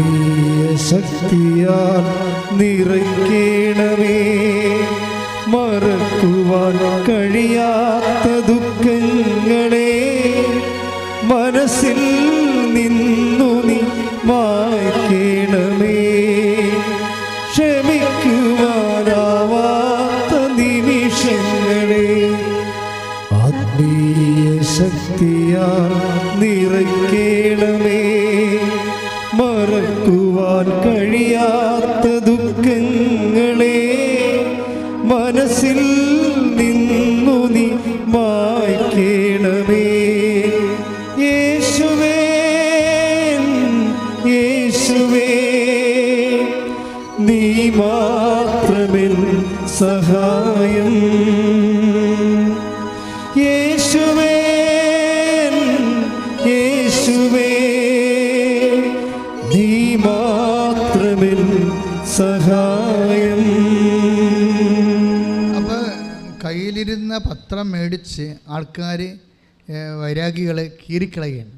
ആത്മീയ ശക്തിയാൽ നിറയ്ക്കണമേ. മറക്കുവാൻ കഴിയാത്ത ദുഃഖങ്ങളെ മനസ്സിൽ നീ മാത്രമിൽ സഹായം. യേശുവേ യേശുവേ നീ മാത്രമിൽ സഹായം. അപ്പോൾ കയ്യിലിരുന്ന പത്രം മേടിച്ച് ആൾക്കാർ വൈരാഗികൾ കീറിക്കളയുകയാണ്.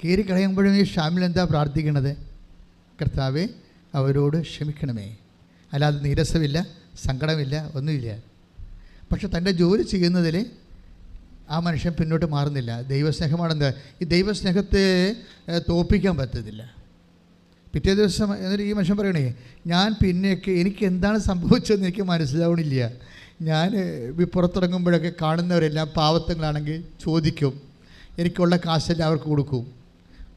കീറിക്കളയുമ്പോഴും ഈ ഷാമിൽ എന്താ പ്രാർത്ഥിക്കണത്? കർത്താവെ അവരോട് ക്ഷമിക്കണമേ. അല്ലാതെ നീരസമില്ല സങ്കടമില്ല ഒന്നുമില്ല. പക്ഷെ തന്റെ ജോലി ചെയ്യുന്നതിൽ ആ മനുഷ്യൻ പിന്നോട്ട് മാറുന്നില്ല. ദൈവസ്നേഹമാണെന്ത്? ഈ ദൈവസ്നേഹത്തെ തോപ്പിക്കാൻ പറ്റത്തില്ല. പിറ്റേ ദിവസം എന്നിട്ട് ഈ മനുഷ്യൻ പറയണേ ഞാൻ പിന്നെയൊക്കെ എനിക്ക് എന്താണ് സംഭവിച്ചതെന്ന് എനിക്ക് മനസ്സിലാവണില്ല. ഞാൻ പുറത്തിറങ്ങുമ്പോഴൊക്കെ കാണുന്നവരെല്ലാം പാവത്തങ്ങളാണെങ്കിൽ ചോദിക്കും. എനിക്കുള്ള കാശെല്ലാം അവർക്ക് കൊടുക്കും.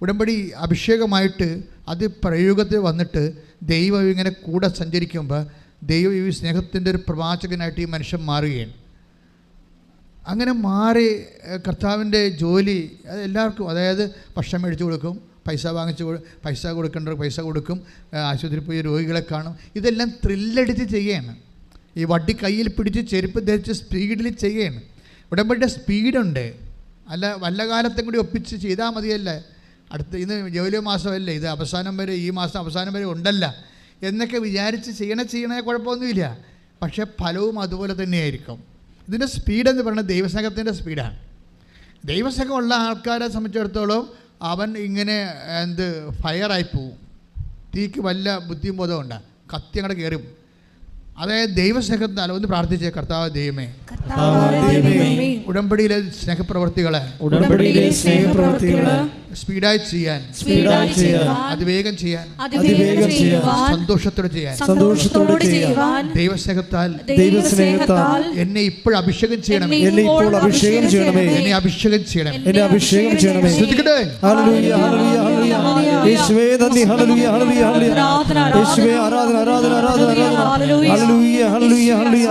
ഉടമ്പടി അഭിഷേകമായിട്ട് അത് പ്രയോഗത്തിൽ വന്നിട്ട് ദൈവം ഇങ്ങനെ കൂടെ സഞ്ചരിക്കുമ്പോൾ ദൈവം ഈ സ്നേഹത്തിന്റെ ഒരു പ്രവാചകനായിട്ട് ഈ മനുഷ്യൻ മാറുകയാണ്. അങ്ങനെ മാറി കർത്താവിന്റെ ജോലി അത് എല്ലാവർക്കും അതായത് ഭക്ഷണം മേടിച്ചു കൊടുക്കും പൈസ വാങ്ങിച്ച് പൈസ കൊടുക്കേണ്ടവർ പൈസ കൊടുക്കും ആശുപത്രിയിൽ പോയി രോഗികളെ കാണും. ഇതെല്ലാം ത്രില്ലടിച്ച് ചെയ്യുകയാണ്. ഈ വട്ടി കയ്യിൽ പിടിച്ച് ചെരുപ്പ് ധരിച്ച് സ്പീഡിൽ ചെയ്യുകയാണ്. ഉടമ്പടിയുടെ സ്പീഡുണ്ട്. അല്ല വല്ല കാലത്തും കൂടി ഒപ്പിച്ച് ചെയ്താൽ മതിയല്ല? അടുത്ത ഇന്ന് ജോലി മാസമല്ലേ? ഇത് അവസാനം വരെ ഈ മാസം അവസാനം വരെ ഉണ്ടല്ല. എന്നൊക്കെ വിചാരിച്ച് ചെയ്യണ ചെയ്യണ കുഴപ്പമൊന്നുമില്ല. പക്ഷേ ഫലവും അതുപോലെ തന്നെയായിരിക്കും. ഇതിന്റെ സ്പീഡെന്ന് പറയുന്നത് ദൈവസംഘത്തിന്റെ സ്പീഡാണ് ദൈവസംഘമുള്ള ആൾക്കാരെ സംബന്ധിച്ചിടത്തോളം അവൻ ഇങ്ങനെ എന്ത് ഫയറായി പോവും. തീക്ക് വല്ല ബുദ്ധിയും ബോധവും ഉണ്ട്. കത്തി അങ്ങോട്ട് കയറും അതായത് ദൈവസ്നേഹത്താൽ ഒന്ന് പ്രാർത്ഥിച്ചേ കർത്താവ് ദൈവമേ, ഉടമ്പടിയിലെ സ്നേഹപ്രവർത്തികളെ. ഉടമ്പടിയിലെ സ്നേഹപ്രവർത്തികളെ. സ്പീഡായി ചെയ്യാൻ. സ്പീഡായി അതിവേഗം ചെയ്യാൻ. അതിവേഗം ചെയ്യുവാൻ, സന്തോഷത്തോടെ ചെയ്യാൻ. സന്തോഷത്തോടെ ചെയ്യുവാൻ, ദൈവസ്നേഹത്താൽ. ദൈവസ്നേഹത്താൽ. എന്നെ ഇപ്പോൾ അഭിഷേകം ചെയ്യണം എന്നെ ഇപ്പോൾ അഭിഷേകം ചെയ്യണമേ. എന്നെ അഭിഷേകം ചെയ്യണം എന്നെ അഭിഷേകം ചെയ്യണമേ. ശ്രദ്ധിക്കട്ടെ? ഹല്ലേലൂയ ഹല്ലേലൂയ ഹല്ലേലൂയ. യേശുവേ നന്ദി. ഹല്ലേലൂയ ഹല്ലേലൂയ ഹല്ലേലൂയ. യേശുവേ ആരാധന ആരാധന ആരാധന ആരാധന. ഹല്ലേലൂയ. ഹല്ലേലൂയ ഹല്ലേലൂയ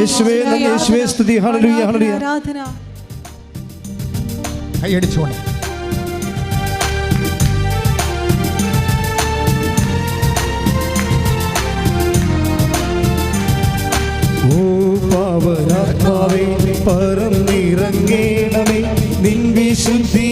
യേശുവേ നന്ദി. യേശുവേ സ്തുതി. ഹല്ലേലൂയ ഹല്ലേലൂയ. ആരാധന. കൈയടിച്ചോണേ. പാവനാത്മാവേ പറന്നിറങ്ങേണമേ നിൻ വിശുദ്ധി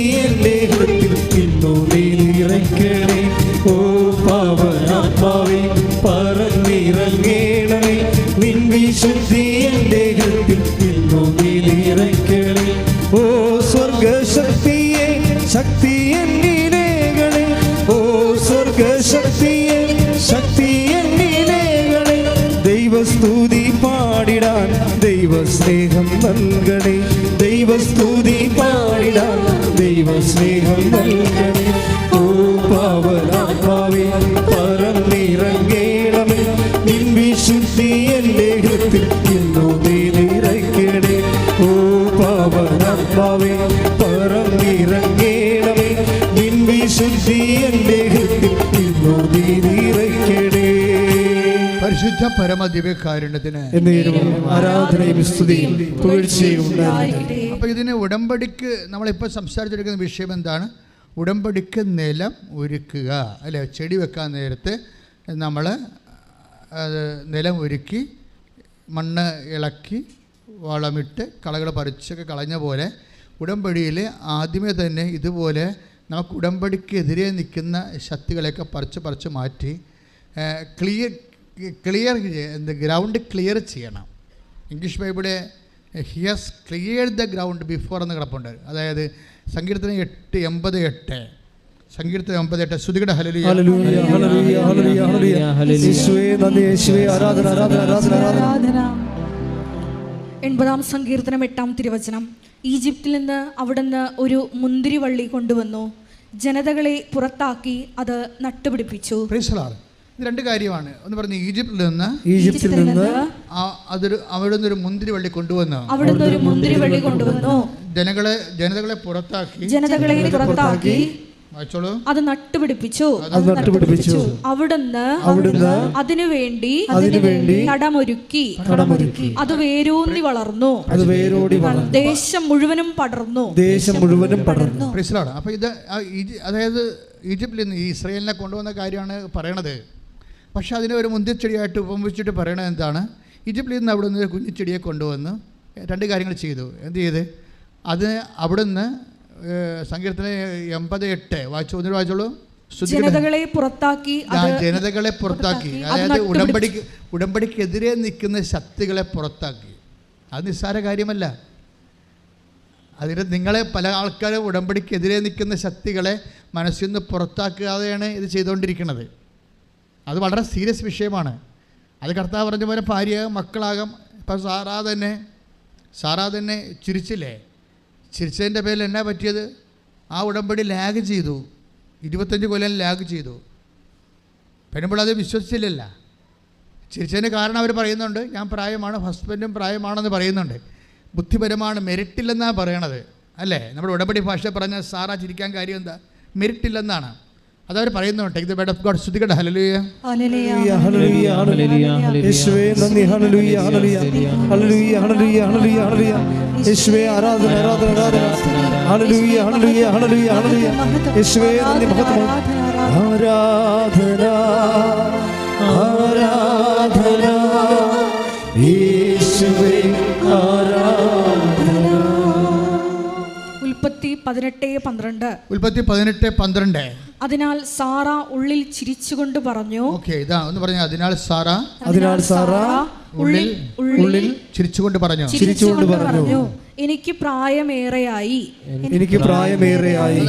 പരിശുദ്ധ ആരാധനയും സ്തുതിയും പുകഴ്ചയും ഇതിന് ഉടമ്പടിക്ക് നമ്മളിപ്പോൾ സംസാരിച്ചെടുക്കുന്ന വിഷയം എന്താണ്? ഉടമ്പടിക്ക് നിലം ഒരുക്കുക. അല്ലെ? ചെടി വെക്കാൻ നേരത്ത് നമ്മൾ അത് നിലം ഒരുക്കി മണ്ണ് ഇളക്കി വളമിട്ട് കളകൾ പറിച്ചൊക്കെ കളഞ്ഞ പോലെ ഉടമ്പടിയിൽ ആദ്യമേ തന്നെ ഇതുപോലെ നമുക്ക് ഉടമ്പടിക്കെതിരെ നിൽക്കുന്ന ശക്തികളെയൊക്കെ പറിച്ച് പറിച്ച് മാറ്റി ക്ലിയർ ക്ലിയർ എന്ത് ഗ്രൗണ്ട് ക്ലിയർ ചെയ്യണം. English ബൈബിളെ he has clear the ground before എന്ന് കിടപ്പുണ്ട്. അതായത് സങ്കീർത്തനം എട്ട് എൺപത് എട്ട്. സങ്കീർത്തനം ഒമ്പത് എട്ട്. ശ്രുതികട ഹലലിയ ഹല്ലേലൂയ ഹല്ലേലൂയ ഹല്ലേലൂയ ഹല്ലേലൂയ യേശുവേ നന്ദി യേശുവേ. ആരാധന ആരാധന ആരാധന ആരാധന. ആരാധന. എൺപതാം സങ്കീർത്തനം എട്ടാം തിരുവചനം. ഈജിപ്തിൽ നിന്ന് അവിടുന്ന് ഒരു മുന്തിരിവള്ളി കൊണ്ടുവന്നു. ജനതകളെ പുറത്താക്കി അത് നട്ടുപിടിപ്പിച്ചു. രണ്ട് കാര്യമാണ്. ഒന്ന് പറഞ്ഞു ഈജിപ്തിൽ നിന്ന് ഈജിപ്തിൽ നിന്ന് ആ- അതൊരു അവിടെ നിന്ന് ഒരു മുന്തിരി വള്ളി കൊണ്ടുവന്ന്. അവിടുന്ന് ഒരു മുന്തിരിവള്ളി കൊണ്ടുവന്നു. ജനങ്ങളെ ജനതകളെ പുറത്താക്കി. ജനതകളെ പുറത്താക്കി. അത് നട്ടുപിടിപ്പിച്ചു. അത് നട്ടുപിടിപ്പിച്ചു. അവിടുന്ന് അവിടുന്ന് അതിനുവേണ്ടി അതിനുവേണ്ടി തടമൊരുക്കി കടമൊരുക്കി. അത് വേരൂന്നി വളർന്നു. അത് വേരോടി വളർന്നു. ദേശം മുഴുവനും പടർന്നു. ദേശം മുഴുവനും പടർന്നു. അപ്പൊ അപ്പോൾ ഇത് അതായത് ഈജിപ്തിൽ നിന്ന് ഇസ്രയേലിനെ കൊണ്ടുവന്ന കാര്യമാണ് പറയണത്. പക്ഷേ അതിനെ ഒരു മുന്തിരിച്ചെടിയായിട്ട് ഉപമിച്ചിട്ട് പറയണത് എന്താണ്? ഈജിപ്തിൽ നിന്ന് അവിടെ നിന്ന് ഒരു കുഞ്ഞിച്ചെടിയെ കൊണ്ടുവന്ന് രണ്ട് കാര്യങ്ങൾ ചെയ്തു. എന്ത് ചെയ്ത്? അത് അവിടുന്ന് സങ്കീർത്തന എൺപത് എട്ട് വായിച്ചു? ഒന്നിട്ട് വായിച്ചോളൂ. ജനതകളെ പുറത്താക്കി ജനതകളെ പുറത്താക്കി. അതായത് ഉടമ്പടിക്ക് ഉടമ്പടിക്കെതിരെ നിൽക്കുന്ന ശക്തികളെ പുറത്താക്കി. അത് നിസ്സാര കാര്യമല്ല. അതിന് നിങ്ങളെ പല ആൾക്കാരും ഉടമ്പടിക്കെതിരെ നിൽക്കുന്ന ശക്തികളെ മനസ്സിൽ നിന്ന് പുറത്താക്കാതെയാണ് ഇത് ചെയ്തുകൊണ്ടിരിക്കുന്നത്. അത് വളരെ സീരിയസ് വിഷയമാണ്. അത് കർത്താവ് പറഞ്ഞ പോലെ ഭാര്യ മക്കളാകാം. ഇപ്പം സാറാ തന്നെ സാറാ തന്നെ ചിരിച്ചില്ലേ? ചിരിച്ചതിന്റെ പേരിൽ എന്നാ പറ്റിയത്? ആ ഉടമ്പടി ലാഗ് ചെയ്തു. ഇരുപത്തഞ്ച് കൊല്ലം ലാഗ് ചെയ്തു. പെണ്ണുമ്പോൾ അത് വിശ്വസിച്ചില്ലല്ല. ചിരിച്ചതിന് കാരണം അവർ പറയുന്നുണ്ട്. ഞാൻ പ്രായമാണ് ഹസ്ബൻഡും പ്രായമാണെന്ന് പറയുന്നുണ്ട്. ബുദ്ധിപരമാണ് മെരിട്ടില്ലെന്നാണ് പറയണത്. അല്ലേ? നമ്മുടെ ഉടമ്പടി ഭാഷ പറഞ്ഞ സാറാ ചിരിക്കാൻ കാര്യം എന്താ? മെരിട്ടില്ലെന്നാണ് അതവർ പറയുന്നുണ്ട് take the bed of God ശ്രുതികട ഹല്ലേലൂയ ഹല്ലേലൂയ. ഹല്ലേലൂയ ഹല്ലേലൂയ. യേശുവേ നന്ദി ഹല്ലേലൂയ ഹല്ലേലൂയ. ഹല്ലേലൂയ ഹല്ലേലൂയ ഹല്ലേലൂയ ഹല്ലേലൂയ. യേശുവേ ആരാധന ആരാധന ആരാധന. ഹല്ലേലൂയ ഹല്ലേലൂയ ഹല്ലേലൂയ ഹല്ലേലൂയ. യേശുവേ നന്ദി മഹത്വം. ആരാധന ആരാധന. പതിനെട്ട് പന്ത്രണ്ട്. ഉൽപ്പത്തി പതിനെട്ട് പന്ത്രണ്ട്. അതിനാൽ സാറ ഉള്ളിൽ ചിരിച്ചുകൊണ്ട് പറഞ്ഞു ഓക്കെ ഇതാ ഒന്ന് പറഞ്ഞു അതിനാൽ സാറ അതിനാൽ സാറ ഉള്ളിൽ ഉള്ളിൽ ചിരിച്ചുകൊണ്ട് പറഞ്ഞു. ചിരിച്ചുകൊണ്ട് പറഞ്ഞു. എനിക്ക് പ്രായമേറെയായി. എനിക്ക് പ്രായമേറെയായി.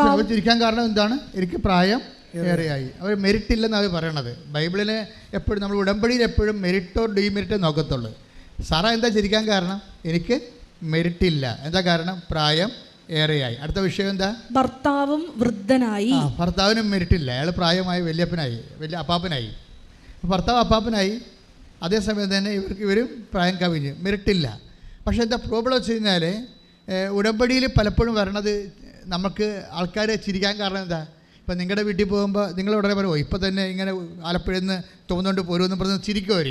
അവർ ചിരിക്കാൻ കാരണം എന്താണ്? എനിക്ക് പ്രായം ഏറെയായി. അവർ മെരിറ്റ് ഇല്ലെന്ന് അവർ പറയണത്. ബൈബിളിനെ എപ്പോഴും നമ്മൾ ഉടമ്പടിയിൽ എപ്പോഴും മെരിറ്റോ ഡീമെരിറ്റോ നോക്കത്തുള്ളൂ. സാറ എന്താ ചിരിക്കാൻ കാരണം? എനിക്ക് മെരിറ്റ് ഇല്ല. എന്താ കാരണം? പ്രായം ഏറെയായി. അടുത്ത വിഷയം എന്താ? ഭർത്താവും വൃദ്ധനായി. ആ ഭർത്താവിനും മെരിട്ടില്ല അയാൾ പ്രായമായി വല്യപ്പനായി വലിയ അപ്പാപ്പനായി. ഭർത്താവ് അപ്പാപ്പനായി. അതേസമയം തന്നെ ഇവർക്ക് ഇവരും പ്രായം കവിഞ്ഞ്. മെരിട്ടില്ല പക്ഷേ എന്താ പ്രോബ്ലം വെച്ച് കഴിഞ്ഞാൽ ഉടമ്പടിയിൽ പലപ്പോഴും വരണത് നമുക്ക് ആൾക്കാരെ ചിരിക്കാൻ കാരണം എന്താ? ഇപ്പം നിങ്ങളുടെ വീട്ടിൽ പോകുമ്പോൾ നിങ്ങൾ ഉടനെ പറയുമോ ഇപ്പോൾ തന്നെ ഇങ്ങനെ ആലപ്പുഴയിൽ നിന്ന് തോന്നുകൊണ്ട് പോരുമെന്ന് പറഞ്ഞ് ചിരിക്കും അവർ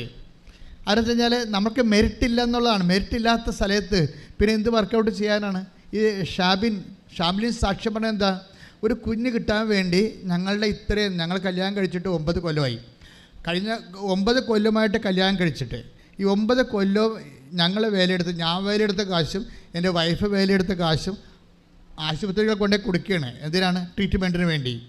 അതെന്ന് വെച്ച് കഴിഞ്ഞാൽ നമുക്ക് മെരിറ്റില്ല എന്നുള്ളതാണ്. മെരിറ്റില്ലാത്ത സ്ഥലത്ത് പിന്നെ എന്ത് വർക്കൗട്ട് ചെയ്യാനാണ്? ഈ ഷാബിൻ ഷാബിലിൻ സാക്ഷ്യം പറഞ്ഞാൽ എന്താ? ഒരു കുഞ്ഞ് കിട്ടാൻ വേണ്ടി ഞങ്ങളുടെ ഇത്രയും ഞങ്ങൾ കല്യാണം കഴിച്ചിട്ട് ഒമ്പത് കൊല്ലമായി. കഴിഞ്ഞ ഒമ്പത് കൊല്ലമായിട്ട് കല്യാണം കഴിച്ചിട്ട്. ഈ ഒമ്പത് കൊല്ലം ഞങ്ങൾ വേലയെടുത്ത് ഞാൻ വേലയെടുത്ത കാശും എന്റെ വൈഫ് വേലയെടുത്ത കാശും ആശുപത്രികൾ കൊണ്ടേ കൊടുക്കുകയാണ്. എന്തിനാണ്? ട്രീറ്റ്മെന്റിന് വേണ്ടി.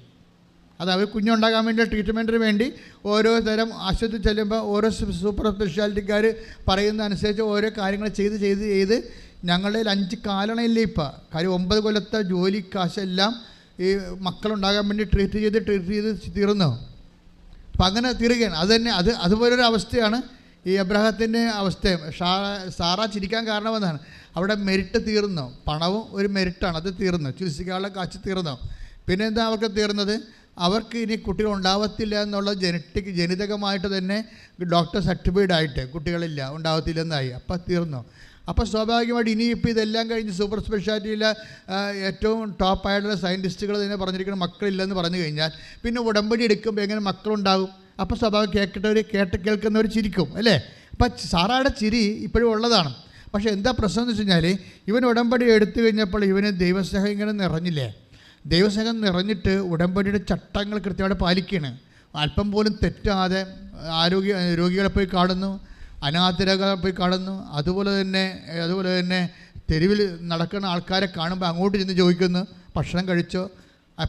അത് അവർ കുഞ്ഞുണ്ടാകാൻ വേണ്ടി ട്രീറ്റ്മെന്റിന് വേണ്ടി ഓരോ തരം ആശുപത്രി ചെല്ലുമ്പോൾ ഓരോ സൂപ്പർ സ്പെഷ്യാലിറ്റിക്കാർ പറയുന്ന അനുസരിച്ച് ഓരോ കാര്യങ്ങൾ ചെയ്ത് ചെയ്ത് ചെയ്ത് ഞങ്ങളുടെ അഞ്ച് കാലണയില്ലേ ഇപ്പം? കാര്യം ഒമ്പത് കൊല്ലത്തെ ജോലി കാശെല്ലാം ഈ മക്കളുണ്ടാകാൻ വേണ്ടി ട്രീറ്റ് ചെയ്ത് ട്രീറ്റ് ചെയ്ത് തീർന്നു. അപ്പം അങ്ങനെ തീരുകയാണ്. അത് തന്നെ അത് അതുപോലൊരു അവസ്ഥയാണ് ഈ അബ്രഹത്തിന്റെ അവസ്ഥയും ഷാ സാറ ചിരിക്കാൻ കാരണമെന്നാണ് അവിടെ മെരിറ്റ് തീർന്നു. പണവും ഒരു മെരിറ്റാണ് അത് തീർന്നു. ചികിത്സിക്കാനുള്ള കാശ് തീർന്നു. പിന്നെ എന്താ അവർക്ക് തീർന്നത്? അവർക്ക് ഇനി കുട്ടികൾ ഉണ്ടാവത്തില്ല എന്നുള്ള ജനറ്റിക് ജനിതകമായിട്ട് തന്നെ ഡോക്ടർ സർട്ടിഫൈഡ് ആയിട്ട് കുട്ടികളില്ല ഉണ്ടാവത്തില്ലെന്നായി അപ്പം തീർന്നു. അപ്പോൾ സ്വാഭാവികമായിട്ട് ഇനിയിപ്പോൾ ഇതെല്ലാം കഴിഞ്ഞ് സൂപ്പർ സ്പെഷ്യാലിറ്റിയിലെ ഏറ്റവും ടോപ്പായിട്ടുള്ള സയന്റിസ്റ്റുകൾ തന്നെ പറഞ്ഞിരിക്കുന്ന മക്കളില്ലെന്ന് പറഞ്ഞു കഴിഞ്ഞാൽ പിന്നെ ഉടമ്പടി എടുക്കുമ്പോൾ എങ്ങനെ മക്കളുണ്ടാകും അപ്പോൾ സ്വാഭാവികം കേൾക്കേണ്ടവർ കേട്ട് കേൾക്കുന്നവർ ചിരിക്കും അല്ലേ? അപ്പം സാറായുടെ ചിരി ഇപ്പോഴും ഉള്ളതാണ്. പക്ഷേ എന്താ പ്രശ്നം എന്ന് വെച്ച് കഴിഞ്ഞാൽ ഇവൻ ഉടമ്പടി എടുത്തു കഴിഞ്ഞപ്പോൾ ഇവന് ദൈവസ്നേഹം ഇങ്ങനെ നിറഞ്ഞില്ലേ? ദൈവസ്നേഹം നിറഞ്ഞിട്ട് ഉടമ്പടിയുടെ ചട്ടങ്ങൾ കൃത്യമായിട്ട് പാലിക്കുകയാണ് അല്പം പോലും തെറ്റാതെ ആരോഗ്യ രോഗികളെ പോയി കാണുന്നു. അനാഥരെ പോയി കാണുന്നു. അതുപോലെ തന്നെ അതുപോലെ തന്നെ തെരുവിൽ നടക്കുന്ന ആൾക്കാരെ കാണുമ്പോൾ അങ്ങോട്ട് ചെന്ന് ചോദിക്കുന്നു ഭക്ഷണം കഴിച്ചോ?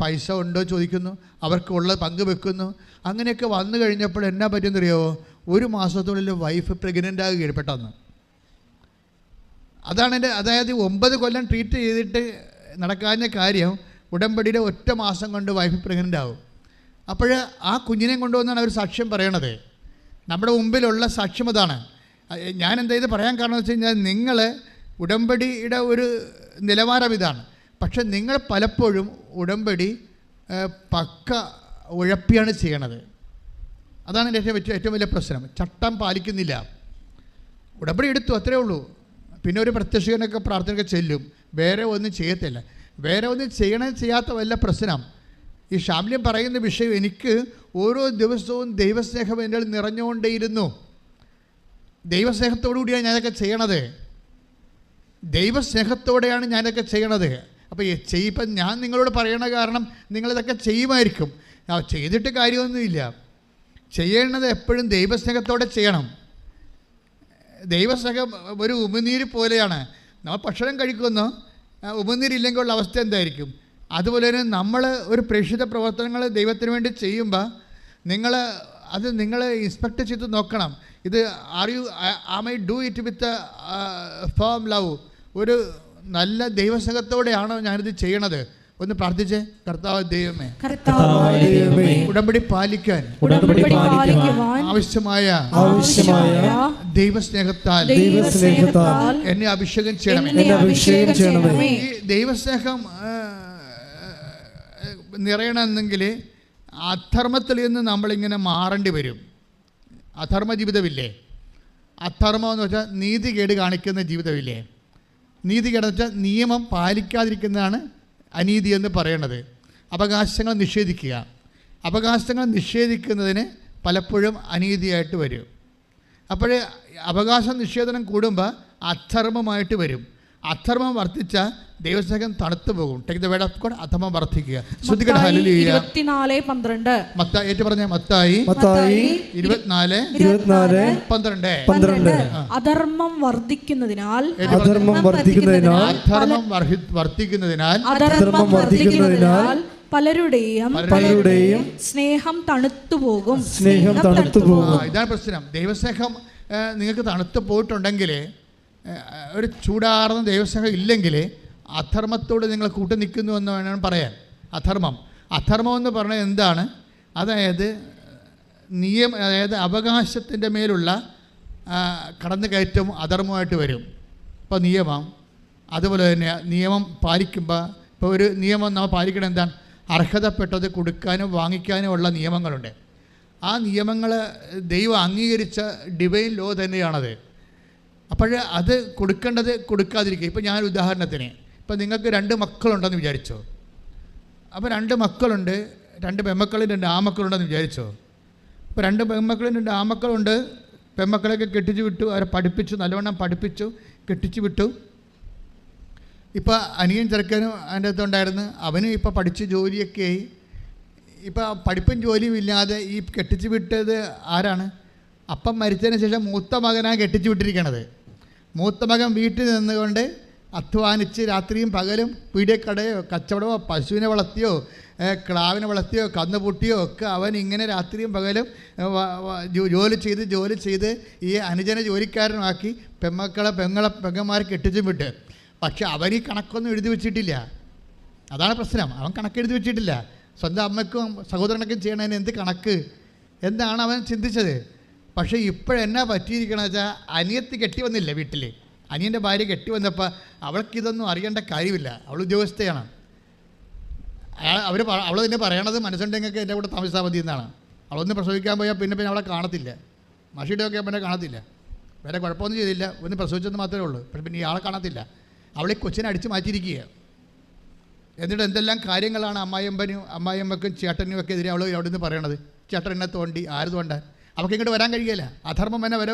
പൈസ ഉണ്ടോ? ചോദിക്കുന്നു. അവർക്ക് ഉള്ളത് പങ്കുവെക്കുന്നു അങ്ങനെയൊക്കെ വന്നു കഴിഞ്ഞപ്പോൾ എന്നാ പറ്റുമെന്നറിയാമോ ഒരു മാസത്തിനുള്ളിൽ വൈഫ് പ്രഗ്നന്റ് ആകുകയാണ് പെട്ടെന്ന്. അതാണ് എന്റെ അതായത് ഒമ്പത് കൊല്ലം ട്രീറ്റ് ചെയ്തിട്ട് നടക്കാഞ്ഞ കാര്യം ഉടമ്പടിയുടെ ഒറ്റ മാസം കൊണ്ട് വൈഫ് പ്രഗ്നന്റ് ആവും. അപ്പോൾ ആ കുഞ്ഞിനെ കൊണ്ടുവന്നാണ് അവർ സാക്ഷ്യം പറയണത്. നമ്മുടെ മുമ്പിലുള്ള സാക്ഷ്യം അതാണ്. ഞാൻ എന്താ ഇത് പറയാൻ കാരണം വെച്ച് കഴിഞ്ഞാൽ നിങ്ങൾ ഉടമ്പടിയുടെ ഒരു നിലവാരം ഇതാണ്. പക്ഷെ നിങ്ങൾ പലപ്പോഴും ഉടമ്പടി പക്ക ഉഴപ്പിയാണ് ചെയ്യണത്. അതാണ് എന്റെ ഏറ്റവും- ഏറ്റവും വലിയ പ്രശ്നം. ചട്ടം പാലിക്കുന്നില്ല. ഉടമ്പടി എടുത്തു അത്രേ ഉള്ളൂ. പിന്നെ ഒരു പ്രത്യക്ഷകനൊക്കെ പ്രാർത്ഥനയൊക്കെ ചെല്ലും. വേറെ ഒന്നും ചെയ്യത്തില്ല. വേറെ ഒന്നും ചെയ്യണം ചെയ്യാത്ത വല്ല പ്രശ്നം. ഈ ശാമ്യം പറയുന്ന വിഷയം എനിക്ക് ഓരോ ദിവസവും ദൈവസ്നേഹം എന്റെ നിറഞ്ഞുകൊണ്ടേയിരുന്നു. ദൈവസ്നേഹത്തോടു കൂടിയാണ് ഞാനൊക്കെ ചെയ്യണത്. ദൈവസ്നേഹത്തോടെയാണ് ഞാനൊക്കെ ചെയ്യണത്. അപ്പോൾ ചെയ്യിപ്പം ഞാൻ നിങ്ങളോട് പറയണ കാരണം നിങ്ങളിതൊക്കെ ചെയ്യുമായിരിക്കും. ചെയ്തിട്ട് കാര്യമൊന്നുമില്ല. ചെയ്യേണ്ടത് എപ്പോഴും ദൈവസ്നേഹത്തോടെ ചെയ്യണം. ദൈവസ്നേഹം ഒരു ഉമിനീര് പോലെയാണ്. നമ്മൾ ഭക്ഷണം കഴിക്കുന്നു ആ, ഉമിനീരില്ലെങ്കിൽ ഉള്ള അവസ്ഥ എന്തായിരിക്കും? അതുപോലെ തന്നെ നമ്മൾ ഒരു പ്രേക്ഷിത പ്രവർത്തനങ്ങൾ ദൈവത്തിന് വേണ്ടി ചെയ്യുമ്പോൾ നിങ്ങൾ അത് നിങ്ങൾ ഇൻസ്പെക്ട് ചെയ്ത് നോക്കണം. ഇത് are you am I do it with firm love ഒരു നല്ല ദൈവസഹത്തോടെയാണോ ഞാനിത് ചെയ്യണത്? ഒന്ന് പ്രാർത്ഥിച്ചേ. കർത്താവ് ദൈവമേ. ഉടമ്പടി പാലിക്കാൻ. ആവശ്യമായ ആവശ്യമായ ദൈവസ്നേഹത്താൽ ദൈവസ്നേഹത്താൽ എന്നെ അഭിഷേകം ചെയ്യണമേ. എന്നെ അഭിഷേകം ചെയ്യണമേ. ഈ ദൈവസ്നേഹം നിറയണമെന്നെങ്കിൽ അധർമ്മത്തിൽ നിന്ന് നമ്മളിങ്ങനെ മാറേണ്ടി വരും. അധർമ്മ ജീവിതമില്ലേ? അധർമ്മം എന്ന് വെച്ചാൽ നീതികേട് കാണിക്കുന്ന ജീവിതമില്ലേ? നീതികേട് എന്ന് വെച്ചാൽ നിയമം പാലിക്കാതിരിക്കുന്നതാണ് അനീതി എന്ന് പറയണത്. അവകാശങ്ങൾ നിഷേധിക്കുക. അവകാശങ്ങൾ നിഷേധിക്കുന്നതിന് പലപ്പോഴും അനീതിയായിട്ട് വരും. അപ്പോഴേ അവകാശ നിഷേധനം കൂടുമ്പോൾ അധർമ്മമായിട്ട് വരും. അധർമ്മം വർദ്ധിച്ച ദൈവസ്നേഹം തണുത്തു പോകും. Take the word of God അധർമ്മം വർദ്ധിക്കുക. ഹല്ലേലൂയ. 24 12 മത്തായി ഏറ്റു പറഞ്ഞ മത്തായി. മത്തായി ഇരുപത്തിനാല്. ഇരുപത്തിനാല് പന്ത്രണ്ട്. പന്ത്രണ്ട്. അധർമ്മം വർദ്ധിക്കുന്നതിനാൽ അധർമ്മം വർദ്ധിക്കുന്നതിനാൽ അധർമ്മം വർദ്ധിക്കുന്നതിനാൽ അധർമ്മം വർദ്ധിക്കുന്നതിനാൽ പലരുടെയും പലരുടെയും സ്നേഹം തണുത്തുപോകും സ്നേഹം തണുത്തു പോകും. ഇതാണ് പ്രശ്നം. ദൈവസ്നേഹം നിങ്ങൾക്ക് തണുത്തു പോയിട്ടുണ്ടെങ്കിൽ ഒരു ചൂടാർന്ന ദൈവസ്നേഹം ഇല്ലെങ്കിൽ അധർമ്മത്തോട് നിങ്ങൾ കൂട്ടു നിൽക്കുന്നു എന്ന് വേണം പറയാൻ. അധർമ്മം. അധർമ്മം എന്ന് പറഞ്ഞാൽ എന്താണ്? അതായത് നിയമ അതായത് അവകാശത്തിന്റെ മേലുള്ള കടന്നു കയറ്റം അധർമ്മമായിട്ട് വരും. ഇപ്പോൾ നിയമം അതുപോലെ തന്നെ നിയമം പാലിക്കുമ്പോൾ ഇപ്പോൾ ഒരു നിയമം നമ്മൾ പാലിക്കണം എന്താണ്? അർഹതപ്പെട്ടത് കൊടുക്കാനും വാങ്ങിക്കാനും ഉള്ള നിയമങ്ങളുണ്ട്. ആ നിയമങ്ങൾ ദൈവം അംഗീകരിച്ച ഡിവൈൻ ലോ തന്നെയാണത്. അപ്പോൾ അത് കൊടുക്കേണ്ടത് കൊടുക്കാതിരിക്കുക. ഇപ്പോൾ ഞാൻ ഉദാഹരണത്തിന് ഇപ്പോൾ നിങ്ങൾക്ക് രണ്ട് മക്കളുണ്ടെന്ന് വിചാരിച്ചോ? അപ്പോൾ രണ്ട് മക്കളുണ്ട് രണ്ട് പെമ്മക്കളും രണ്ട് ആമക്കളുണ്ടെന്ന് വിചാരിച്ചോ? അപ്പോൾ രണ്ട് പെമ്മക്കളും രണ്ട് ആമക്കളുണ്ട് പെമ്മക്കളെയൊക്കെ കെട്ടിച്ചു വിട്ടു അവരെ പഠിപ്പിച്ചു നല്ലവണ്ണം പഠിപ്പിച്ചു കെട്ടിച്ചു വിട്ടു. ഇപ്പോൾ അനിയൻ ചെറുക്കനും അതിന്റെ അകത്തുണ്ടായിരുന്നു അവനും ഇപ്പോൾ പഠിച്ച് ജോലിയൊക്കെ ആയി. ഇപ്പോൾ പഠിപ്പും ജോലിയും ഇല്ലാതെ ഈ കെട്ടിച്ചു വിട്ടത് ആരാണ്? അപ്പം മരിച്ചതിന് ശേഷം മൂത്ത മകനാണ് കെട്ടിച്ചു വിട്ടിരിക്കണത്. മൂത്ത മകൻ വീട്ടിൽ നിന്നുകൊണ്ട് അധ്വാനിച്ച് രാത്രിയും പകലും പീഡിയക്കടയോ കച്ചവടമോ പശുവിനെ വളർത്തിയോ ക്ലാവിനെ വളർത്തിയോ കന്നുപൂട്ടിയോ ഒക്കെ അവൻ ഇങ്ങനെ രാത്രിയും പകലും ജോലി ചെയ്ത് ജോലി ചെയ്ത് ഈ അനുജന ജോലിക്കാരനാക്കി പെമ്മക്കളെ പെങ്ങളെ പെങ്ങന്മാരെ കെട്ടിച്ചും വിട്ട്. പക്ഷെ അവൻ ഈ കണക്കൊന്നും എഴുതി വെച്ചിട്ടില്ല. അതാണ് പ്രശ്നം. അവൻ കണക്ക് എഴുതി വെച്ചിട്ടില്ല. സ്വന്തം അമ്മയ്ക്കും സഹോദരനൊക്കെ ചെയ്യണതിന് എന്ത് കണക്ക്? എന്താണ് അവൻ ചിന്തിച്ചത്. പക്ഷേ ഇപ്പോഴെന്നാ പറ്റിയിരിക്കണമെന്ന് വെച്ചാൽ അനിയത്തി കെട്ടി വന്നില്ല വീട്ടിൽ അനിയന്റെ ഭാര്യ കെട്ടി വന്നപ്പോൾ അവൾക്കിതൊന്നും അറിയേണ്ട കാര്യമില്ല. അവൾ ഉദ്യോഗസ്ഥയാണ്. അവർ അവൾ തന്നെ പറയണത് മനസ്സുണ്ടെങ്കിൽ എന്റെ കൂടെ താമസിച്ചാൽ മതി എന്നാണ്. അവളൊന്ന് പ്രസവിക്കാൻ പോയാൽ പിന്നെ പിന്നെ അവളെ കാണത്തില്ല. മഷിയുടെ ഒക്കെ പിന്നെ കാണത്തില്ല. വേറെ കുഴപ്പമൊന്നും ചെയ്തില്ല. ഒന്ന് പ്രസവിച്ചെന്ന് മാത്രമേ ഉള്ളൂ. പക്ഷെ പിന്നെ ഇയാളെ കാണത്തില്ല. അവളെ കൊച്ചിനെ അടിച്ച് മാറ്റിയിരിക്കുക എന്നിട്ട് എന്തെല്ലാം കാര്യങ്ങളാണ് അമ്മായിയമ്പനും അമ്മായിയമ്മക്കും ചേട്ടനും ഒക്കെ എതിരെ അവൾ അവിടെ നിന്ന് പറയണത്? ചേട്ടൻ എന്നെ തോണ്ടി ആര് തോണ്ടാൻ? അവൾക്ക് ഇങ്ങോട്ട് വരാൻ കഴിയില്ല. അധർമ്മം എന്നെ വര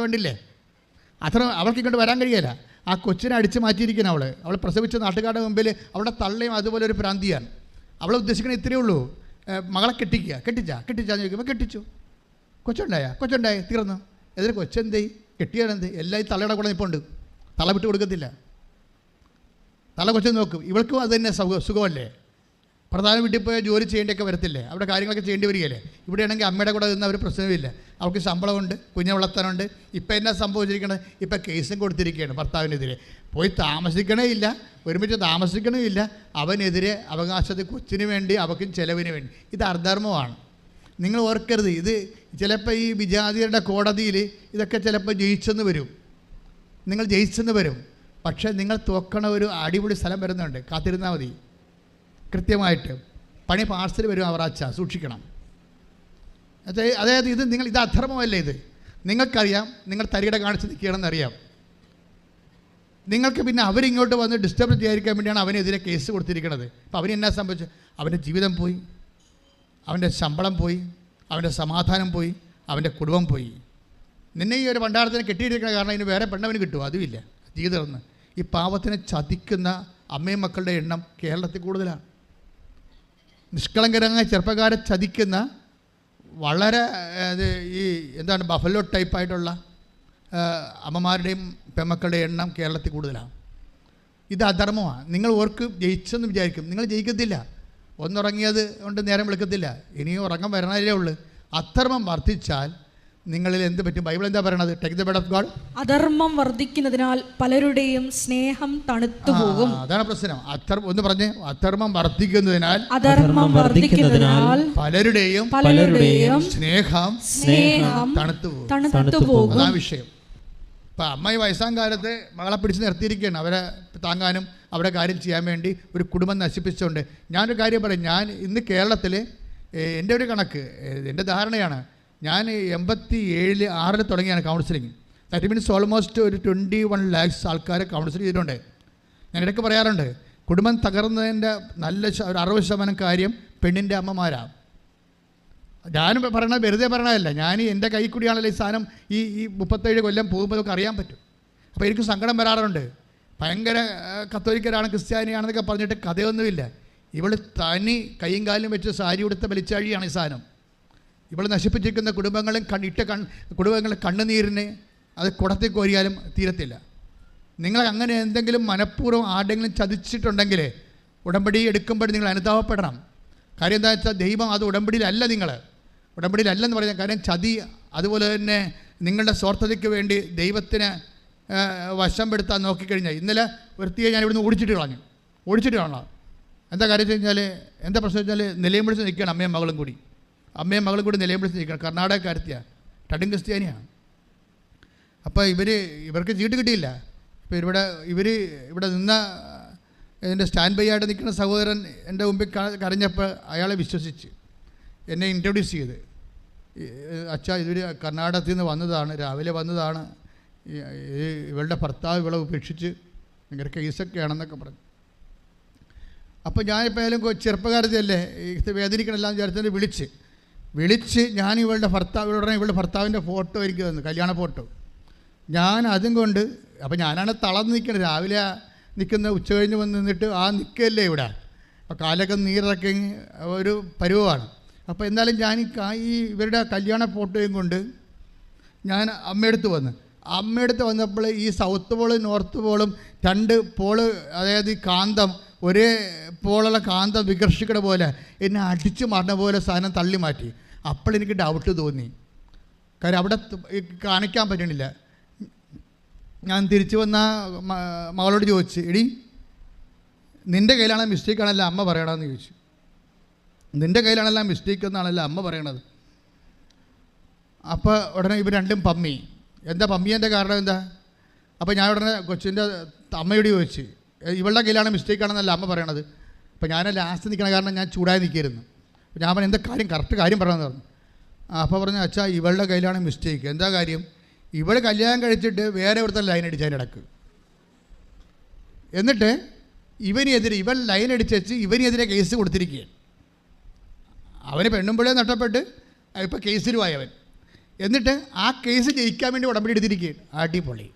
അധർമ്മം അവൾക്ക് ഇങ്ങോട്ട് വരാൻ കഴിയില്ല. ആ കൊച്ചിനെ അടിച്ചു മാറ്റിയിരിക്കുന്ന അവൾ അവൾ പ്രസവിച്ച നാട്ടുകാരുടെ മുമ്പിൽ അവളുടെ തള്ളയും അതുപോലെ ഒരു പ്രാന്തിയാണ്. അവൾ ഉദ്ദേശിക്കുന്നത് ഇത്രയേ ഉള്ളൂ. മകളെ കെട്ടിക്കുക. കെട്ടിച്ചാ? കെട്ടിച്ചാന്ന് ചോദിക്കുമ്പോൾ കെട്ടിച്ചു. കൊച്ചുണ്ടായ? കൊച്ചുണ്ടായ. തീർന്നു. എതിരെ കൊച്ചെന്തേ കെട്ടിയാണെന്ത് എല്ലാം ഈ തള്ളയുടെ കൂടെ നിൽപ്പുണ്ട് തള വിട്ട് കൊടുക്കത്തില്ല. തല കൊച്ചു നോക്കും. ഇവൾക്കും അത് തന്നെ സുഖ സുഖമല്ലേ? പ്രധാന വീട്ടിൽ പോയാൽ ജോലി ചെയ്യേണ്ടിയൊക്കെ വരത്തില്ലേ? അവിടെ കാര്യങ്ങളൊക്കെ ചെയ്യേണ്ടി വരികയല്ലേ? ഇവിടെയാണെങ്കിൽ അമ്മയുടെ കൂടെ നിന്ന് അവർ പ്രശ്നമില്ല. അവർക്ക് ശമ്പളമുണ്ട് കുഞ്ഞെ വളർത്താനുണ്ട്. ഇപ്പം എന്നാ സംഭവിച്ചിരിക്കണത് ഇപ്പം കേസും കൊടുത്തിരിക്കുകയാണ് ഭർത്താവിനെതിരെ. പോയി താമസിക്കണേ ഇല്ല ഒരുമിച്ച് താമസിക്കണേ ഇല്ല. അവനെതിരെ അവകാശത്തെ കൊച്ചിന് വേണ്ടി അവക്കും ചെലവിന് വേണ്ടി. ഇത് അർദ്ധർമ്മമാണ്. നിങ്ങൾ ഓർക്കരുത് ഇത് ചിലപ്പോൾ ഈ വിജാതിയുടെ കോടതിയിൽ ഇതൊക്കെ ചിലപ്പോൾ ജയിച്ചെന്ന് വരും. നിങ്ങൾ ജയിച്ചെന്ന് വരും. പക്ഷേ നിങ്ങൾ തോക്കണ ഒരു അടിപൊളി സ്ഥലം വരുന്നുണ്ട്. കാത്തിരുന്നാൽ മതി. കൃത്യമായിട്ട് പണി പാർസൽ വരും അവറാച്ച സൂക്ഷിക്കണം. അതായത് ഇത് നിങ്ങൾ ഇത് അധർമ്മമല്ലേ ഇത്? നിങ്ങൾക്കറിയാം നിങ്ങൾ തരികിട കാണിച്ച് നിൽക്കുകയാണെന്നറിയാം നിങ്ങൾക്ക് പിന്നെ അവരിങ്ങോട്ട് വന്ന് ഡിസ്റ്റർബ് ചെയ്യാതിരിക്കാൻ വേണ്ടിയാണ് അവനെതിരെ കേസ് കൊടുത്തിരിക്കുന്നത്. അപ്പോൾ അവന് എന്നാ സംഭവിച്ചു? അവന്റെ ജീവിതം പോയി. അവന്റെ ശമ്പളം പോയി. അവന്റെ സമാധാനം പോയി. അവന്റെ കുടുംബം പോയി. നിന്നെ ഈ ഒരു പണ്ടാരത്തിന് കെട്ടിയിരിക്കുന്ന കാരണം ഇതിന് വേറെ പെണ്ണവന് കിട്ടുമോ അതുമില്ല. ജീവിതം ഈ പാവത്തിനെ ചതിക്കുന്ന അമ്മയും മക്കളുടെ എണ്ണം കേരളത്തിൽ കൂടുതലാണ്. നിഷ്കളങ്കരമായ ചെറുപ്പക്കാരെ ചതിക്കുന്ന വളരെ അത് ഈ എന്താണ് ബഫലോ ടൈപ്പായിട്ടുള്ള അമ്മമാരുടെയും പെമ്മക്കളുടെ എണ്ണം കേരളത്തിൽ കൂടുതലാണ്. ഇത് അധർമ്മമാണ്. നിങ്ങൾ ഓർക്ക് ജയിച്ചെന്ന് വിചാരിക്കും. നിങ്ങൾ ജയിക്കത്തില്ല. ഒന്നുറങ്ങിയത് കൊണ്ട് നേരം വിളിക്കത്തില്ല. ഇനിയും ഉറക്കം വരണേ ഉള്ളൂ. അധർമ്മം വർദ്ധിച്ചാൽ നിങ്ങളിൽ എന്ത് പറ്റും? ബൈബിൾ എന്താ പറയണത്? Take the bed of God അധർമ്മം വർദ്ധിക്കുന്നതിനാൽ പലരുടെയും സ്നേഹം തണുത്തു പോകും. അതാണ് പ്രശ്നം. അധർമ്മം ഒന്ന് പറഞ്ഞേ അധർമ്മം വർദ്ധിക്കുന്നതിനാൽ അധർമ്മം വർദ്ധിക്കുന്നതിനാൽ പലരുടെയും പലരുടെയും സ്നേഹം സ്നേഹം തണുത്തു പോകും. തണുത്തു പോകും. അതാ വിഷയം. ഇപ്പം അമ്മയെ വയസ്സാം കാലത്ത് മകളെ പിടിച്ച് നിർത്തിയിരിക്കുകയാണ്. അവരെ താങ്ങാനും അവരുടെ കാര്യം ചെയ്യാൻ വേണ്ടി ഒരു കുടുംബം നശിപ്പിച്ചുകൊണ്ട്. ഞാനൊരു കാര്യം പറയും. ഞാൻ ഇന്ന് കേരളത്തിൽ എന്റെ ഒരു കണക്ക് എന്റെ ധാരണയാണ്. ഞാൻ എൺപത്തി ഏഴിൽ ആറിൽ തുടങ്ങിയാണ് കൗൺസിലിംഗ് ദാറ്റ് മീൻസ് ഓൾമോസ്റ്റ് ഒരു ട്വന്റി വൺ ലാക്സ് ആൾക്കാരെ കൗൺസിൽ ചെയ്തിട്ടുണ്ട്. ഞാൻ ഇടയ്ക്ക് പറയാറുണ്ട് കുടുംബം തകർന്നതിന്റെ നല്ല ഒരു അറുപത് ശതമാനം കാര്യം പെണ്ണിന്റെ അമ്മമാരാണ് ഞാനും പറയണത് വെറുതെ പറയണതല്ല. ഞാൻ എന്റെ കൈ കൂടിയാണല്ലോ ഈ സാധനം ഈ ഈ മുപ്പത്തേഴ് കൊല്ലം പോകുമ്പോൾ നമുക്ക് അറിയാൻ പറ്റും. അപ്പോൾ എനിക്ക് സങ്കടം വരാറുണ്ട്. ഭയങ്കര കത്തോലിക്കരാണ് ക്രിസ്ത്യാനിയാണെന്നൊക്കെ പറഞ്ഞിട്ട് കഥയൊന്നുമില്ല. ഇവൾ തനി കൈയും കാലും വെച്ച് സാരി ഉടുത്ത വലിച്ചാഴിയാണ് ഈ സാധനം. ഇവൾ നശിപ്പിച്ചിരിക്കുന്ന കുടുംബങ്ങളും കണ്ണിട്ട് കൺ കുടുംബങ്ങളുടെ കണ്ണുനീരിനെ അത് കുടത്തിൽ കോരിയാലും തീരത്തില്ല. നിങ്ങൾ അങ്ങനെ എന്തെങ്കിലും മനഃപൂർവം ആരുടെങ്കിലും ചതിച്ചിട്ടുണ്ടെങ്കിൽ ഉടമ്പടി എടുക്കുമ്പോൾ നിങ്ങൾ അനുതാപപ്പെടണം. കാര്യം എന്താ വെച്ചാൽ ദൈവം അത് ഉടമ്പടിയിലല്ല നിങ്ങൾ ഉടമ്പടിയിലല്ലെന്ന് പറഞ്ഞാൽ കാര്യം ചതി അതുപോലെ തന്നെ നിങ്ങളുടെ സ്വാർത്ഥതയ്ക്ക് വേണ്ടി ദൈവത്തിന് വശം പെടുത്താൻ നോക്കിക്കഴിഞ്ഞാൽ ഇന്നലെ വൃത്തിയെ ഞാൻ ഇവിടുന്ന് ഓടിച്ചിട്ട് കളഞ്ഞു. ഓടിച്ചിട്ട് കളഞ്ഞു. എന്താ കാര്യം വെച്ച് കഴിഞ്ഞാൽ എന്താ പ്രശ്നം വെച്ചാൽ നിലയം പിടിച്ച് നിൽക്കുകയാണ് അമ്മയും മകളും കൂടി. അമ്മയും മകളും കൂടി നിലയമ്പിളിച്ച് നിൽക്കുകയാണ് കർണാടകക്കാരത്തിയാണ് ടടും ക്രിസ്ത്യാനിയാണ്. അപ്പോൾ ഇവർ ഇവർക്ക് ചീട്ട് കിട്ടിയില്ല. ഇപ്പോൾ ഇവിടെ ഇവർ ഇവിടെ നിന്ന എന്റെ സ്റ്റാൻഡ് ബൈ ആയിട്ട് നിൽക്കുന്ന സഹോദരൻ എന്റെ മുമ്പിൽ കരഞ്ഞപ്പോൾ അയാളെ വിശ്വസിച്ച് എന്നെ ഇൻട്രൊഡ്യൂസ് ചെയ്ത്. അച്ഛാ ഇവർ കർണാടകത്തിൽ നിന്ന് വന്നതാണ് രാവിലെ വന്നതാണ്. ഇവളുടെ ഭർത്താവ് ഇവളെ ഉപേക്ഷിച്ച് ഭയങ്കര കേസൊക്കെയാണെന്നൊക്കെ പറഞ്ഞു. അപ്പോൾ ഞാനിപ്പോൾ ഏതായാലും ചെറുപ്പക്കാരത്തിയല്ലേ ഇത് വേദനിക്കണമെല്ലാം വിചാരിച്ചത് വിളിച്ച് വിളിച്ച് ഞാൻ ഇവളുടെ ഭർത്താവ് ഉടനെ ഇവളുടെ ഭർത്താവിന്റെ ഫോട്ടോ എനിക്ക് തന്നു കല്യാണ ഫോട്ടോ. ഞാൻ അതും കൊണ്ട് അപ്പോൾ ഞാനാണ് തളർന്ന് നിൽക്കുന്നത് രാവിലെ നിൽക്കുന്ന ഉച്ച കഴിഞ്ഞ് വന്ന് നിന്നിട്ട് ആ നിൽക്കല്ലേ ഇവിടെ. അപ്പോൾ കാലൊക്കെ നീറൊക്കെ ഒരു പരുവമാണ്. അപ്പോൾ എന്നാലും ഞാൻ ഈ ഇവരുടെ കല്യാണ ഫോട്ടോയും കൊണ്ട് ഞാൻ അമ്മയടുത്ത് വന്ന്. അമ്മയടുത്ത് വന്നപ്പോൾ ഈ സൗത്ത് പോളും നോർത്ത് പോളും രണ്ട് പോൾ അതായത് ഈ കാന്തം ഒരേ പോലുള്ള കാന്ത വികർഷിക്കണ പോലെ എന്നെ അടിച്ചു മറന്ന പോലെ സാധനം തള്ളി മാറ്റി. അപ്പോൾ എനിക്ക് ഡൗട്ട് തോന്നി. കാര്യം അവിടെ കാണിക്കാൻ പറ്റണില്ല. ഞാൻ തിരിച്ചു വന്ന മകളോട് ചോദിച്ചു എടി നിന്റെ കയ്യിലാണ് മിസ്റ്റേക്ക് ആണല്ലോ അമ്മ പറയണമെന്ന് ചോദിച്ചു. നിന്റെ കയ്യിലാണല്ലോ മിസ്റ്റേക്ക് എന്നാണല്ലോ അമ്മ പറയണത്. അപ്പോൾ ഉടനെ ഇവർ രണ്ടും പമ്മി. എന്താ പമ്മിയതിന്റെ കാരണം എന്താ? അപ്പോൾ ഞാൻ ഉടനെ കൊച്ചിന്റെ അമ്മയോട് ചോദിച്ചു. "ഏ, ഇവളുടെ കയ്യിലാണ് മിസ്റ്റേക്ക് ആണെന്നല്ല അമ്മ പറയണത്. അപ്പോൾ ഞാൻ ലാസ്റ്റ് നിൽക്കണ കാരണം ഞാൻ ചൂടായി നിൽക്കായിരുന്നു ഞാൻ പറഞ്ഞു എന്താ കാര്യം? കറക്റ്റ് കാര്യം പറയണമെന്ന് പറഞ്ഞു. അപ്പോൾ പറഞ്ഞു അച്ഛാ ഇവളുടെ കയ്യിലാണ് മിസ്റ്റേക്ക് എന്താ കാര്യം? ഇവൾ കല്യാണം കഴിച്ചിട്ട് വേറെ ഒരുത്തൽ ലൈൻ അടിച്ച് അതിന്റെ ഇടയ്ക്ക്? എന്നിട്ട് ഇവനെതിരെ ഇവൾ ലൈൻ അടിച്ചു ഇവനെതിരെ കേസ് കൊടുത്തിരിക്കുകയാണ്. അവന് പെണ്ണുമ്പിളെ നഷ്ടപ്പെട്ട് ഇപ്പോൾ കേസിലുമായി അവൻ. എന്നിട്ട് ആ കേസ് ജയിക്കാൻ വേണ്ടി ഉടമ്പടി എടുത്തിരിക്കുകയാണ്. അടിപൊളി.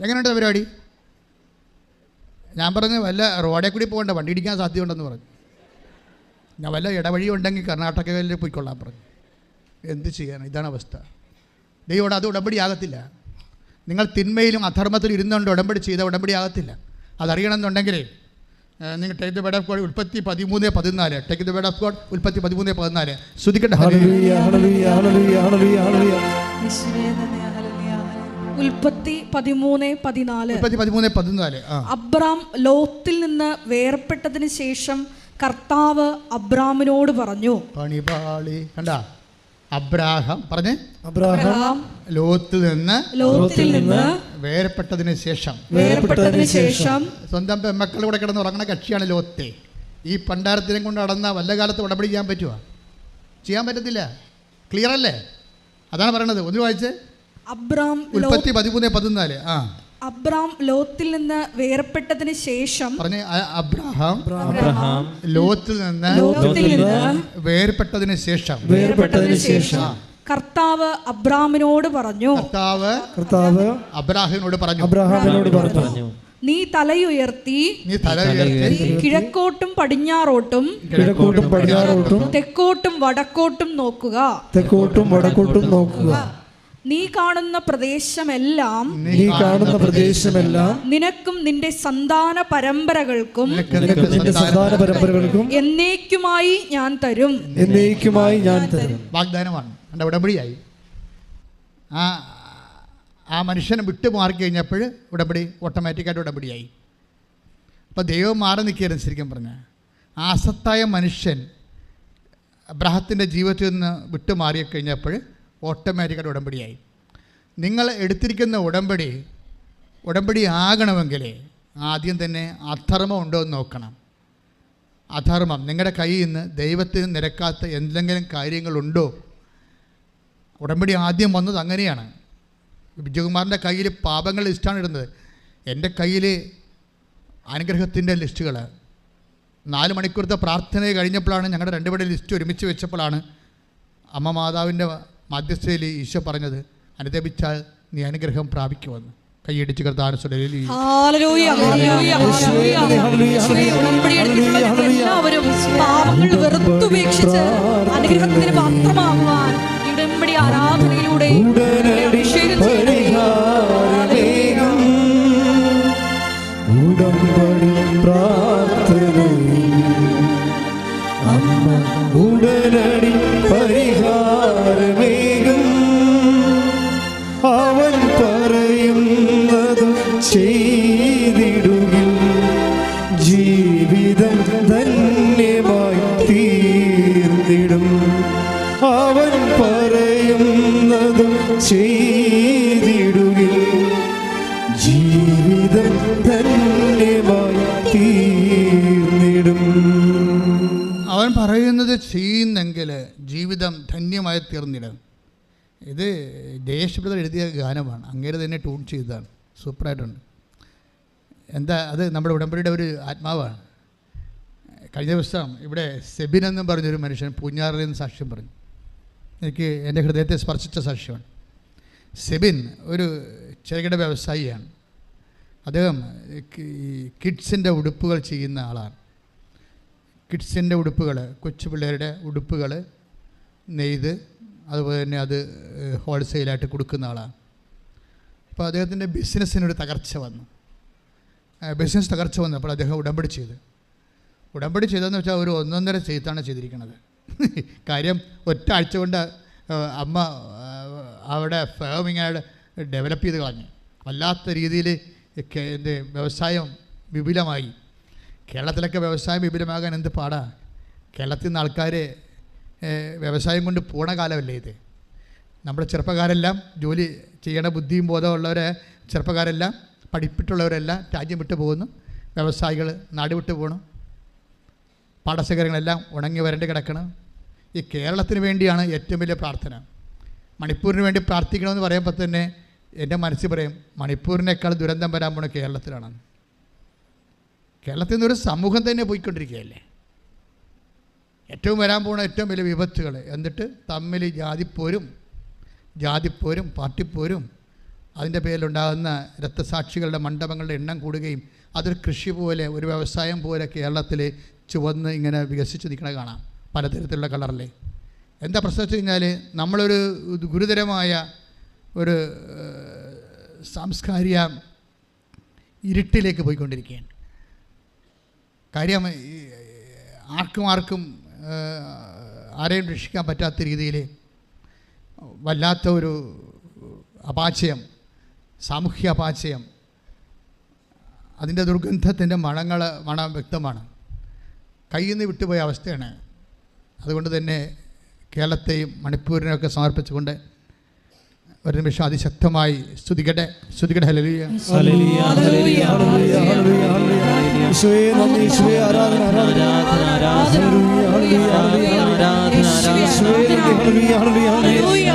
എങ്ങനെയുണ്ട് പരിപാടി? ഞാൻ പറഞ്ഞു വല്ല റോഡേ കൂടി പോകണ്ട വണ്ടി ഇടിക്കാൻ സാധ്യതയുണ്ടെന്ന് പറഞ്ഞു. ഞാൻ വല്ല ഇടവഴി ഉണ്ടെങ്കിൽ കർണാടകയിൽ പോയിക്കൊള്ളാൻ പറഞ്ഞു. എന്ത് ചെയ്യാൻ ഇതാണ് അവസ്ഥ. ദൈവോട് അത് ഉടമ്പടി ആകത്തില്ല. നിങ്ങൾ തിന്മയിലും അധർമ്മത്തിലും ഇരുന്നുകൊണ്ട് ഉടമ്പടി ചെയ്ത ഉടമ്പടി ആകത്തില്ല. അതറിയണമെന്നുണ്ടെങ്കിൽ നിങ്ങൾ take the word of God ഉൽപ്പത്തി പതിമൂന്ന് പതിനാല്. Take the word of God ഉൽപ്പത്തി പതിമൂന്ന് പതിനാല്. ശ്രദ്ധിക്കട്ടെ ഉൽപ്പത്തി പതിമൂന്ന് പതിനാല്. ഉൽപ്പത്തി പതിമൂന്ന് പതിനാല്. അബ്രാം ലോത്തിൽ നിന്ന് വേർപെട്ടതിന് ശേഷം കർത്താവ് അബ്രാമിനോട് പറഞ്ഞു പണിപാളി കണ്ടാ? അബ്രാഹം പറഞ്ഞേ? അബ്രഹാം അബ്രാം ലോത്തിൽ നിന്ന് ലോത്തിൽ നിന്ന് വേർപെട്ടതിന് ശേഷം. വേർപെട്ടതിന് ശേഷം സ്വന്തം പെമ്മക്കളുടെ കൂടെ കിടന്ന് ഉറങ്ങുന്ന കക്ഷിയാണ് ലോത്തെ. ഈ പണ്ടാരത്തിനെ കൊണ്ട് നടന്ന വല്ല കാലത്ത് ഉടമ്പടി ചെയ്യാൻ പറ്റുമോ ചെയ്യാൻ പറ്റത്തില്ല. ക്ലിയർ അല്ലേ? അതാണ് പറയണത്. ഒന്ന് വായിച്ച്. അബ്രാം ഉൽപ്പത്തി പതിമൂന്ന് പതിനാല് ആ. അബ്രാം ലോത്തിൽ നിന്ന് വേർപെട്ടതിന് ശേഷം പറഞ്ഞ് അബ്രഹാം അബ്രഹാം. ലോത്തിൽ നിന്ന് ലോത്തിൽ നിന്ന് വേർപെട്ടതിന് ശേഷം. വേർപെട്ടതിന് ശേഷം. കർത്താവ് അബ്രാമിനോട് പറഞ്ഞു. കർത്താവ് കർത്താവ് അബ്രാഹിമിനോട് പറഞ്ഞു. അബ്രഹാമിനോട് പറഞ്ഞു. നീ തലയുയർത്തി നീ തലയുയർത്തി കിഴക്കോട്ടും പടിഞ്ഞാറോട്ടും കിഴക്കോട്ടും പടിഞ്ഞാറോട്ടും തെക്കോട്ടും വടക്കോട്ടും നോക്കുക. തെക്കോട്ടും വടക്കോട്ടും നോക്കുക. നീ കാണുന്ന പ്രദേശമെല്ലാം നീ കാണുന്ന പ്രദേശമെല്ലാം നിനക്കും നിന്റെ സന്താന പരമ്പരകൾക്കും നിന്റെ സന്താന പരമ്പരകൾക്കും എന്നേക്കുമായി ഞാൻ തരും. എന്നേക്കുമായി ഞാൻ തരും. വാഗ്ദാനമാണ്. എന്റെ ഉടമ്പടിയായി. ആ ആ മനുഷ്യനെ വിട്ടു മാറി കഴിഞ്ഞപ്പോൾ ഉടമ്പടി ഓട്ടോമാറ്റിക്കായിട്ട് ഉടമ്പടിയായി. അപ്പോൾ ദൈവം മാറി നിൽക്കുകയായിരുന്നു ശരിക്കും പറഞ്ഞാൽ. ആസത്തായ മനുഷ്യൻ അബ്രഹത്തിന്റെ ജീവിതത്തിൽ നിന്ന് വിട്ടു മാറി കഴിഞ്ഞപ്പോൾ ഓട്ടോമാറ്റിക്കായിട്ട് ഉടമ്പടിയായി. നിങ്ങൾ എടുത്തിരിക്കുന്ന ഉടമ്പടി ഉടമ്പടി ആകണമെങ്കിൽ ആദ്യം തന്നെ അധർമ്മം ഉണ്ടോ എന്ന് നോക്കണം. അധർമ്മം നിങ്ങളുടെ കയ്യിൽ നിന്ന് ദൈവത്തിന് നിരക്കാത്ത എന്തെങ്കിലും കാര്യങ്ങളുണ്ടോ ഉടമ്പടി ആദ്യം വന്നത് അങ്ങനെയാണ്. വിജയകുമാറിന്റെ കയ്യിൽ പാപങ്ങൾ ലിസ്റ്റാണ് ഇടുന്നത്. എന്റെ കയ്യിൽ അനുഗ്രഹത്തിന്റെ ലിസ്റ്റുകൾ. നാല് മണിക്കൂറത്തെ പ്രാർത്ഥന കഴിഞ്ഞപ്പോഴാണ് ഞങ്ങളുടെ രണ്ടുപേരുടെ ലിസ്റ്റ് ഒരുമിച്ച് വെച്ചപ്പോഴാണ് അമ്മ മാതാവിന്റെ മധ്യസ്ഥയിൽ ഈശോ പറഞ്ഞത് അനുദപിച്ചാൽ നീ അനുഗ്രഹം പ്രാപിക്കുമെന്ന്. കൈയടിച്ച് ഞങ്ങൾ എല്ലാവരും പാപങ്ങൾ വെറുത്തുപേക്ഷിച്ച് അനുഗ്രഹത്തിന് മാത്രമാകുവാൻ ആരാധനയിലൂടെ അഭിഷേകം. ചെയ്തിടുകിൽ ജീവിതം ധന്യമായി തീർന്നിടും. അവൻ പറയുന്നതും ചെയ്തിടുകിൽ ജീവിതം ധന്യമായി തീർന്നിടും. അവൻ പറയുന്നത് ചെയ്യുന്നെങ്കിൽ ജീവിതം ധന്യമായി തീർന്നിടും. ഇത് ദേശപ്രദർ എഴുതിയ ഗാനമാണ്. അങ്ങേര് തന്നെ ട്യൂൺ ചെയ്തതാണ്. സൂപ്പറായിട്ടുണ്ട്. എന്താ അത് നമ്മുടെ ഉടമ്പടിയുടെ ഒരു ആത്മാവാണ്. കഴിഞ്ഞ ദിവസം ഇവിടെ സെബിൻ എന്നും പറഞ്ഞൊരു മനുഷ്യൻ പൂഞ്ഞാറിൽ നിന്ന് സാക്ഷ്യം പറഞ്ഞു. എനിക്ക് എന്റെ ഹൃദയത്തെ സ്പർശിച്ച സാക്ഷ്യമാണ്. സെബിൻ ഒരു ചെറുകിട വ്യവസായിയാണ്. അദ്ദേഹം ഈ കിഡ്സിന്റെ ഉടുപ്പുകൾ ചെയ്യുന്ന ആളാണ്. കിഡ്സിന്റെ ഉടുപ്പുകൾ കൊച്ചു പിള്ളേരുടെ ഉടുപ്പുകൾ നെയ്ത് അതുപോലെ തന്നെ അത് ഹോൾസെയിലായിട്ട് കൊടുക്കുന്ന ആളാണ്. അപ്പോൾ അദ്ദേഹത്തിന്റെ ബിസിനസ്സിനൊരു തകർച്ച വന്നു. ബിസിനസ് തകർച്ച വന്നപ്പോൾ അദ്ദേഹം ഉടമ്പടി ചെയ്ത്. ഉടമ്പടി ചെയ്തതെന്ന് വെച്ചാൽ ഒരു ഒന്നൊന്നര ചെയ്ത്താണ് ചെയ്തിരിക്കുന്നത്. കാര്യം ഒറ്റ ആഴ്ച കൊണ്ട് അമ്മ അവിടെ ഫേമിങ് ഇങ്ങനെ ഡെവലപ്പ് ചെയ്ത് കളഞ്ഞു. വല്ലാത്ത രീതിയിൽ എന്ത് വ്യവസായം വിപുലമായി. കേരളത്തിലൊക്കെ വ്യവസായം വിപുലമാകാൻ എന്ത് പാടാ? കേരളത്തിൽ നിന്ന് ആൾക്കാർ വ്യവസായം കൊണ്ട് പോണ കാലമല്ലേ ഇത്? നമ്മുടെ ചെറുപ്പക്കാരെല്ലാം ജോലി ചെയ്യണ ബുദ്ധിയും ബോധമുള്ളവരെ ചെറുപ്പക്കാരെല്ലാം പഠിപ്പിട്ടുള്ളവരെല്ലാം രാജ്യം വിട്ടു പോകുന്നു. വ്യവസായികൾ നാട് വിട്ടു പോകണം പാടശേഖരങ്ങളെല്ലാം ഉണങ്ങി വരണ്ട് കിടക്കണം. ഈ കേരളത്തിന് വേണ്ടിയാണ് ഏറ്റവും വലിയ പ്രാർത്ഥന. മണിപ്പൂരിന് വേണ്ടി പ്രാർത്ഥിക്കണമെന്ന് പറയുമ്പോൾ തന്നെ എന്റെ മനസ്സിൽ പറയും മണിപ്പൂരിനേക്കാൾ ദുരന്തം വരാൻ പോണ കേരളത്തിലാണ്. കേരളത്തിൽ നിന്നൊരു സമൂഹം തന്നെ പോയിക്കൊണ്ടിരിക്കുകയല്ലേ? ഏറ്റവും വരാൻ പോകുന്ന ഏറ്റവും വലിയ വിപത്തുകൾ. എന്നിട്ട് തമ്മിൽ ജാതിപ്പോരും ജാതിപ്പോരും പാർട്ടിപ്പോരും അതിന്റെ പേരിലുണ്ടാകുന്ന രക്തസാക്ഷികളുടെ മണ്ഡപങ്ങളുടെ എണ്ണം കൂടുകയും അതൊരു കൃഷി പോലെ ഒരു വ്യവസായം പോലെ കേരളത്തിൽ ചുവന്ന് ഇങ്ങനെ വികസിച്ച് നിൽക്കണ കാണാം പലതരത്തിലുള്ള കളറിൽ എന്താ പ്രശ്നം വെച്ച് കഴിഞ്ഞാൽ നമ്മളൊരു ഗുരുതരമായ ഒരു സാംസ്കാരിക ഇരുട്ടിലേക്ക് പോയിക്കൊണ്ടിരിക്കുകയാണ്. കാര്യം ആർക്കും ആർക്കും ആരെയും രക്ഷിക്കാൻ പറ്റാത്ത രീതിയിൽ വല്ലാത്ത ഒരു അപാചയം സാമൂഹ്യ അപാചയം. അതിന്റെ ദുർഗന്ധത്തിന്റെ മണങ്ങൾ മണം വ്യക്തമാണ്. കയ്യിൽ നിന്ന് വിട്ടുപോയ അവസ്ഥയാണ്. അതുകൊണ്ട് തന്നെ കേരളത്തെയും മണിപ്പൂരിനെയൊക്കെ സമർപ്പിച്ചുകൊണ്ട് ഒരു നിമിഷം അതിശക്തമായി സ്തുതിക്കട്ടെ. സ്തുതിക്കട്ടെ. ഹല്ലേലൂയ. യേശുവേ നന്ദി, യേശുവേ ആരാധന, ആരാധന. ഹല്ലേലൂയ, ഹല്ലേലൂയ,